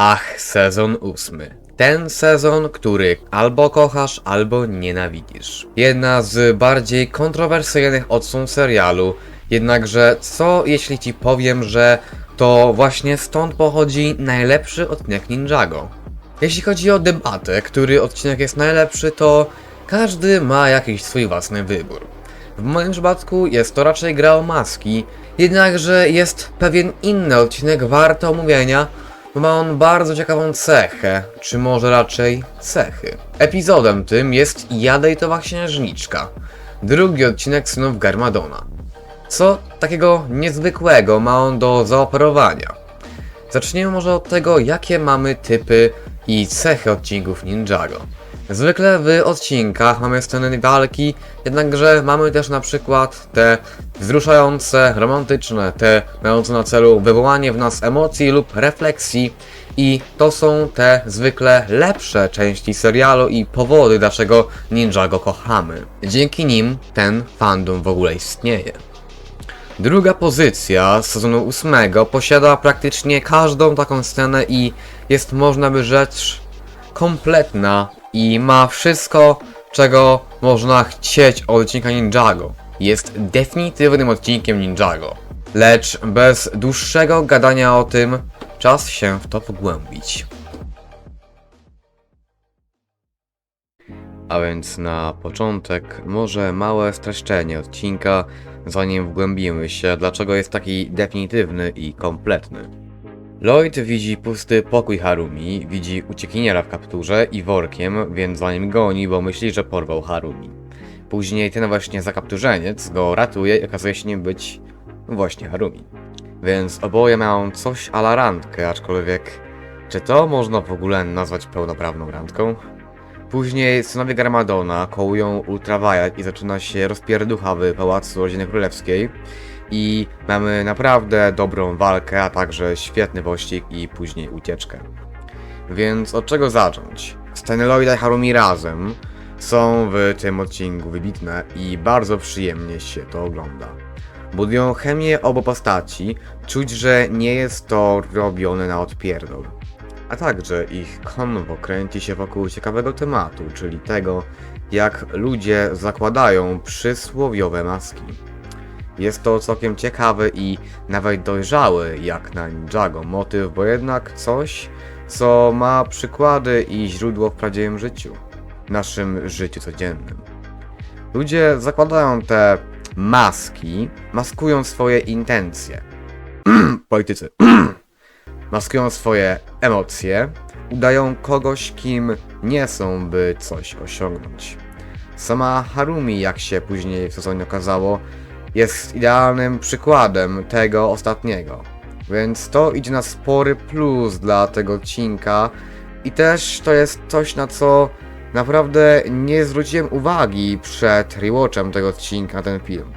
Ach, sezon ósmy. Ten sezon, który albo kochasz, albo nienawidzisz. Jedna z bardziej kontrowersyjnych odsłon serialu, jednakże co jeśli ci powiem, że to właśnie stąd pochodzi najlepszy odcinek Ninjago? Jeśli chodzi o debatę, który odcinek jest najlepszy, to każdy ma jakiś swój własny wybór. W moim przypadku jest to raczej gra o maski, jednakże jest pewien inny odcinek warto omówienia, bo ma on bardzo ciekawą cechę, czy może raczej cechy. Epizodem tym jest Jadejtowa Księżniczka, drugi odcinek Synów Garmadona. Co takiego niezwykłego ma on do zaoferowania? Zacznijmy może od tego, jakie mamy typy i cechy odcinków Ninjago. Zwykle w odcinkach mamy sceny walki, jednakże mamy też na przykład te wzruszające, romantyczne, te mające na celu wywołanie w nas emocji lub refleksji i to są te zwykle lepsze części serialu i powody, dlaczego Ninjago kochamy. Dzięki nim ten fandom w ogóle istnieje. Druga pozycja z sezonu ósmego posiada praktycznie każdą taką scenę i jest można by rzecz kompletna i ma wszystko, czego można chcieć od odcinka Ninjago. Jest definitywnym odcinkiem Ninjago. Lecz bez dłuższego gadania o tym, czas się w to pogłębić. A więc na początek może małe streszczenie odcinka, zanim wgłębimy się, dlaczego jest taki definitywny i kompletny. Lloyd widzi pusty pokój Harumi, widzi uciekiniera w kapturze i workiem, więc za nim goni, bo myśli, że porwał Harumi. Później ten właśnie zakapturzeniec go ratuje i okazuje się nim być właśnie Harumi. Więc oboje mają coś ala randkę, aczkolwiek czy to można w ogóle nazwać pełnoprawną randką? Później synowie Garmadona kołują Ultraviolet i zaczyna się rozpierducha w Pałacu Rodziny Królewskiej i mamy naprawdę dobrą walkę, a także świetny pościg i później ucieczkę. Więc od czego zacząć? Sceny Lloyda i Harumi razem są w tym odcinku wybitne i bardzo przyjemnie się to ogląda. Budują chemię obu postaci, czuć, że nie jest to robione na odpierdol. A także ich konwo kręci się wokół ciekawego tematu, czyli tego, jak ludzie zakładają przysłowiowe maski. Jest to całkiem ciekawy i nawet dojrzały jak na Ninjago motyw, bo jednak coś, co ma przykłady i źródło w prawdziwym życiu, naszym życiu codziennym. Ludzie zakładają te maski, maskują swoje intencje. Politycy. maskują swoje emocje, udają kogoś, kim nie są, by coś osiągnąć. Sama Harumi, jak się później w sezonie okazało, jest idealnym przykładem tego ostatniego. Więc to idzie na spory plus dla tego odcinka i też to jest coś, na co naprawdę nie zwróciłem uwagi przed rewatchem tego odcinka, ten film.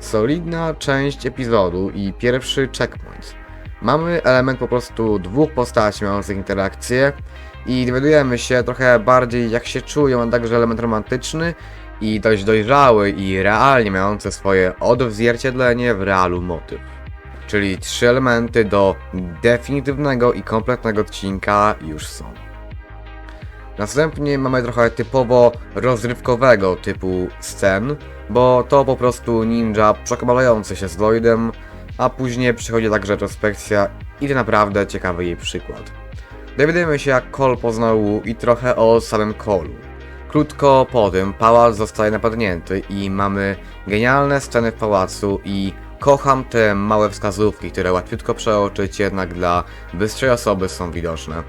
Solidna część epizodu i pierwszy checkpoint. Mamy element po prostu dwóch postaci mających interakcje i dowiadujemy się trochę bardziej jak się czują, a także element romantyczny i dość dojrzały i realnie mający swoje odzwierciedlenie w realu motyw. Czyli trzy elementy do definitywnego i kompletnego odcinka już są. Następnie mamy trochę typowo rozrywkowego typu scen, bo to po prostu ninja przekobalający się z Lloydem, a później przychodzi także retrospekcja i to naprawdę ciekawy jej przykład. Dowiadujemy się jak Cole poznał Wu i trochę o samym Colu. Krótko po tym pałac zostaje napadnięty i mamy genialne sceny w pałacu i kocham te małe wskazówki, które łatwiutko przeoczyć, jednak dla bystrej osoby są widoczne.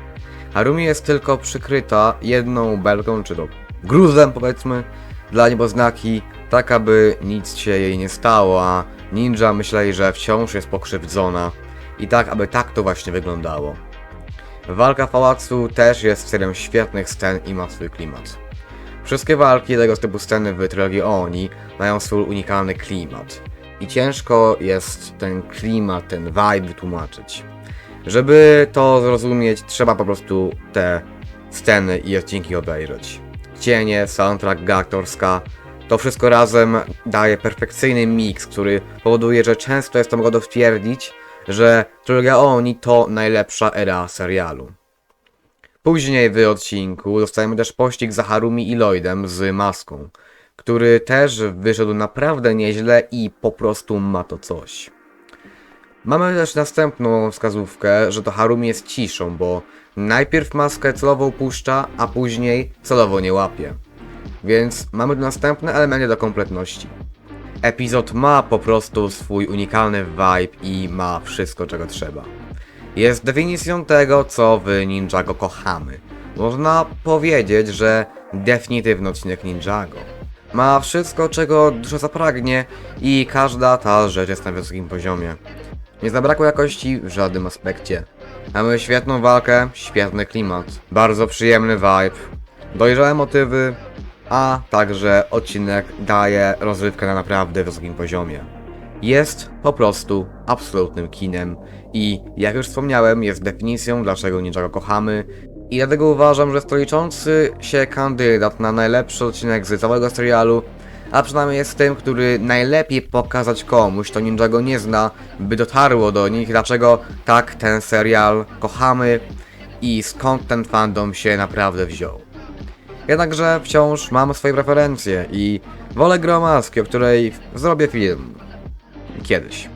Harumi jest tylko przykryta jedną belką, czy to gruzem powiedzmy, dla nieboznaki, tak aby nic się jej nie stało, a ninja myśleli, że wciąż jest pokrzywdzona i tak, aby tak to właśnie wyglądało. Walka w pałacu też jest serią świetnych scen i ma swój klimat. Wszystkie walki tego typu sceny w trylogii Oni mają swój unikalny klimat. I ciężko jest ten klimat, ten vibe wytłumaczyć. Żeby to zrozumieć, trzeba po prostu te sceny i odcinki obejrzeć. Cienie, soundtrack, gra aktorska, to wszystko razem daje perfekcyjny miks, który powoduje, że często jest to mogę stwierdzić, że trylogia Oni to najlepsza era serialu. Później w odcinku dostajemy też pościg za Harumi i Lloydem z maską, który też wyszedł naprawdę nieźle i po prostu ma to coś. Mamy też następną wskazówkę, że to Harumi jest ciszą, bo najpierw maskę celowo upuszcza, a później celowo nie łapie. Więc mamy tu następne elementy do kompletności. Epizod ma po prostu swój unikalny vibe i ma wszystko czego trzeba. Jest definicją tego, co w Ninjago kochamy. Można powiedzieć, że definitywny odcinek Ninjago. Ma wszystko, czego dusza zapragnie i każda ta rzecz jest na wysokim poziomie. Nie zabrakło jakości w żadnym aspekcie. Mamy świetną walkę, świetny klimat, bardzo przyjemny vibe, dojrzałe motywy, a także odcinek daje rozrywkę na naprawdę wysokim poziomie. Jest po prostu absolutnym kinem i jak już wspomniałem jest definicją dlaczego Ninjago kochamy i dlatego uważam, że jest to liczący się kandydat na najlepszy odcinek z całego serialu, a przynajmniej jest tym, który najlepiej pokazać komuś, kto Ninjago nie zna, by dotarło do nich, dlaczego tak ten serial kochamy i skąd ten fandom się naprawdę wziął. Jednakże wciąż mam swoje preferencje i wolę grę o której zrobię film. Kiedyś.